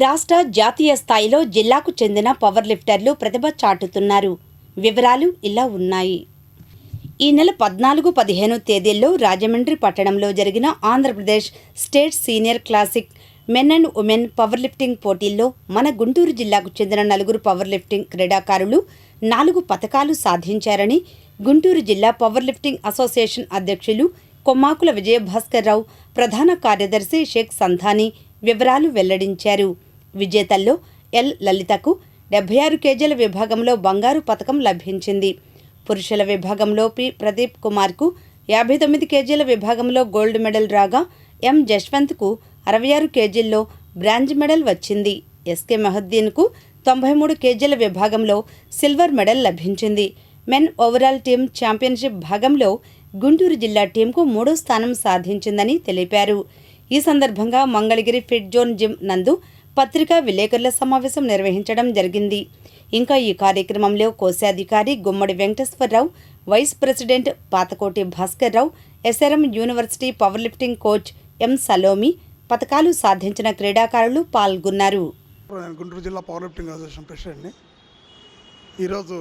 రాష్ట్ర జాతీయ స్థాయిలో జిల్లాకు చెందిన పవర్ లిఫ్టర్లు ప్రతిభ చాటుతున్నారు. వివరాలు ఇలా ఉన్నాయి. ఈ నెల పద్నాలుగు పదిహేను తేదీల్లో రాజమండ్రి పట్టణంలో జరిగిన Andhra Pradesh state senior classic men and women power lifting పోటీల్లో మన గుంటూరు జిల్లాకు చెందిన నలుగురు పవర్ లిఫ్టింగ్ క్రీడాకారులు నాలుగు పథకాలు సాధించారని గుంటూరు జిల్లా పవర్ లిఫ్టింగ్ అసోసియేషన్ అధ్యక్షులు కొమ్మాకుల విజయభాస్కర్రావు ప్రధాన కార్యదర్శి షేక్ సంధాని వివరాలు వెల్లడించారు. విజేతల్లో ఎల్. లలితకు డెబ్బై ఆరు కేజీల విభాగంలో బంగారు పథకం లభించింది. పురుషుల విభాగంలో పి. ప్రదీప్ కుమార్కు యాభై తొమ్మిది కేజీల విభాగంలో గోల్డ్ మెడల్ రాగా ఎం. జశ్వంత్కు అరవై ఆరు కేజీల్లో బ్రాంజ్ మెడల్ వచ్చింది. ఎస్కే మహద్దీన్కు తొంభై మూడు కేజీల విభాగంలో సిల్వర్ మెడల్ లభించింది. మెన్ ఓవరాల్ టీం ఛాంపియన్షిప్ భాగంలో గుంటూరు జిల్లా టీంకు మూడో స్థానం సాధించిందని తెలిపారు. ఈ సందర్భంగా మంగళగిరి ఫిట్ జోన్ జిమ్ నందు పత్రికా విలేకరుల సమావేశం నిర్వహించడం జరిగింది. ఇంకా ఈ కార్యక్రమంలో కోశాధికారి Gummadi Venkateswararao vice president Pathakoti Bhaskar Rao SRM university power lifting coach M Salomi పథకాలు సాధించిన క్రీడాకారులు పాల్గొన్నారు. నేను గుంటూరు జిల్లా పవర్ లిఫ్టింగ్ అసోసియేషన్ ప్రెసిడెంట్ని ఈరోజు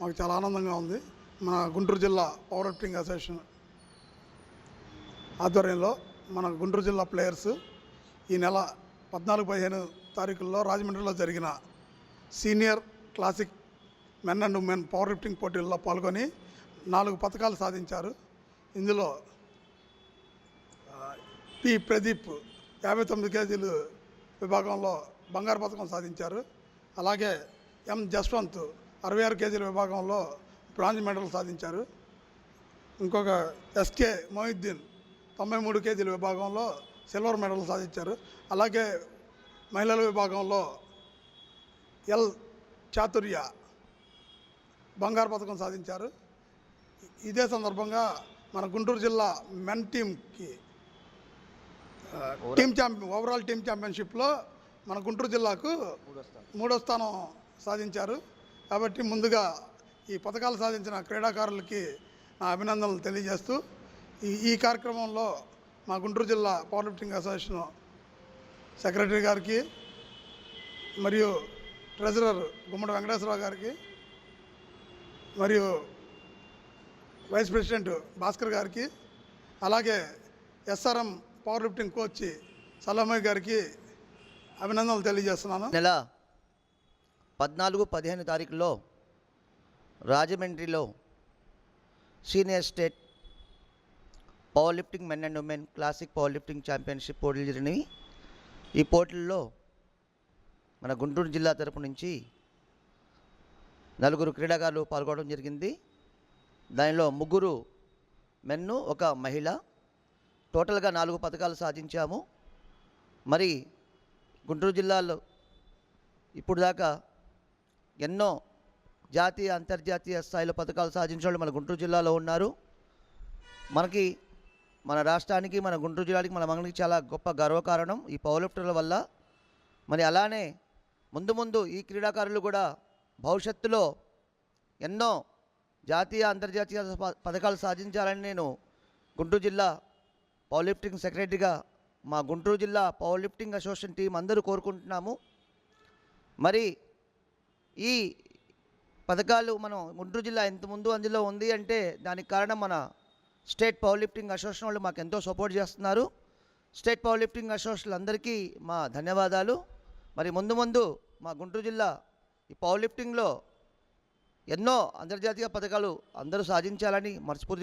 మాకు చాలా ఆనందంగా ఉంది. మన గుంటూరు జిల్లా పవర్ లిఫ్టింగ్ అసోసియేషన్ ఆధ్వర్యంలో మన గుంటూరు జిల్లా ప్లేయర్స్ ఈ నెల పద్నాలుగు పదిహేను తారీఖుల్లో రాజమండ్రిలో జరిగిన senior classic men and women power lifting పోటీల్లో పాల్గొని నాలుగు పథకాలు సాధించారు. ఇందులో పి ప్రదీప్ యాభై తొమ్మిది కేజీలు విభాగంలో బంగారు పథకం సాధించారు. అలాగే ఎం జస్వంత్ అరవై ఆరు కేజీల విభాగంలో బ్రాంజ్ మెడల్ సాధించారు. ఇంకొక ఎస్కే మొహిద్దీన్ తొంభై మూడు కేజీల విభాగంలో సిల్వర్ మెడల్ సాధించారు. అలాగే మహిళల విభాగంలో ఎల్ చాతుర్య బంగారు పథకం సాధించారు. ఇదే సందర్భంగా మన గుంటూరు జిల్లా మెన్ టీంకి టీమ్ ఛాంపియన్ ఓవరాల్ టీమ్ ఛాంపియన్షిప్లో మన గుంటూరు జిల్లాకు మూడో స్థానం సాధించారు. కాబట్టి ముందుగా ఈ పథకాలు సాధించిన క్రీడాకారులకి నా అభినందనలు తెలియజేస్తూ ఈ ఈ కార్యక్రమంలో మా గుంటూరు జిల్లా పవర్ లిఫ్టింగ్ అసోసియేషన్ సెక్రటరీ గారికి మరియు ట్రెజరర్ గుమ్మడి వెంకటేశ్వరరావు గారికి మరియు వైస్ ప్రెసిడెంట్ భాస్కర్ గారికి అలాగే SRM power lifting coach Salamayya గారికి అభినందనలు తెలియజేస్తున్నాను. నెల పద్నాలుగు పదిహేను తారీఖులో రాజమండ్రిలో senior state power lifting men and women classic power lifting championship పోటీలు జరిగినవి. ఈ పోటీల్లో మన గుంటూరు జిల్లా తరపు నుంచి నలుగురు క్రీడాకారులు పాల్గొనడం జరిగింది. దానిలో ముగ్గురు మెన్ను ఒక మహిళ. టోటల్గా నాలుగు పథకాలు సాధించాము. మరి గుంటూరు జిల్లాలో ఇప్పుడు దాకా ఎన్నో జాతీయ అంతర్జాతీయ స్థాయిలో పథకాలు సాధించిన వాళ్ళు మన గుంటూరు జిల్లాలో ఉన్నారు. మనకి మన రాష్ట్రానికి మన గుంటూరు జిల్లాకి మన మంగళకి చాలా గొప్ప గర్వకారణం ఈ పవర్ వల్ల. మరి అలానే ముందు ముందు ఈ క్రీడాకారులు కూడా భవిష్యత్తులో ఎన్నో జాతీయ అంతర్జాతీయ పథకాలు సాధించాలని నేను గుంటూరు జిల్లా పవర్ లిఫ్టింగ్ సెక్రటరీగా మా గుంటూరు జిల్లా పవర్ లిఫ్టింగ్ అసోసియేషన్ టీం అందరూ కోరుకుంటున్నాము. మరి ఈ పథకాలు మనం గుంటూరు జిల్లా ఎంత ముందు అందులో ఉంది అంటే దానికి కారణం మన స్టేట్ పవర్ లిఫ్టింగ్ అసోసియేషన్ వాళ్ళు మాకు ఎంతో సపోర్ట్ చేస్తున్నారు. స్టేట్ పవర్ లిఫ్టింగ్ అసోసియేషన్ అందరికీ మా ధన్యవాదాలు. మరి ముందు ముందు మా గుంటూరు జిల్లా ఈ పవర్ లిఫ్టింగ్లో ఎన్నో అంతర్జాతీయ పథకాలు అందరూ సాధించాలని మనస్ఫూర్తి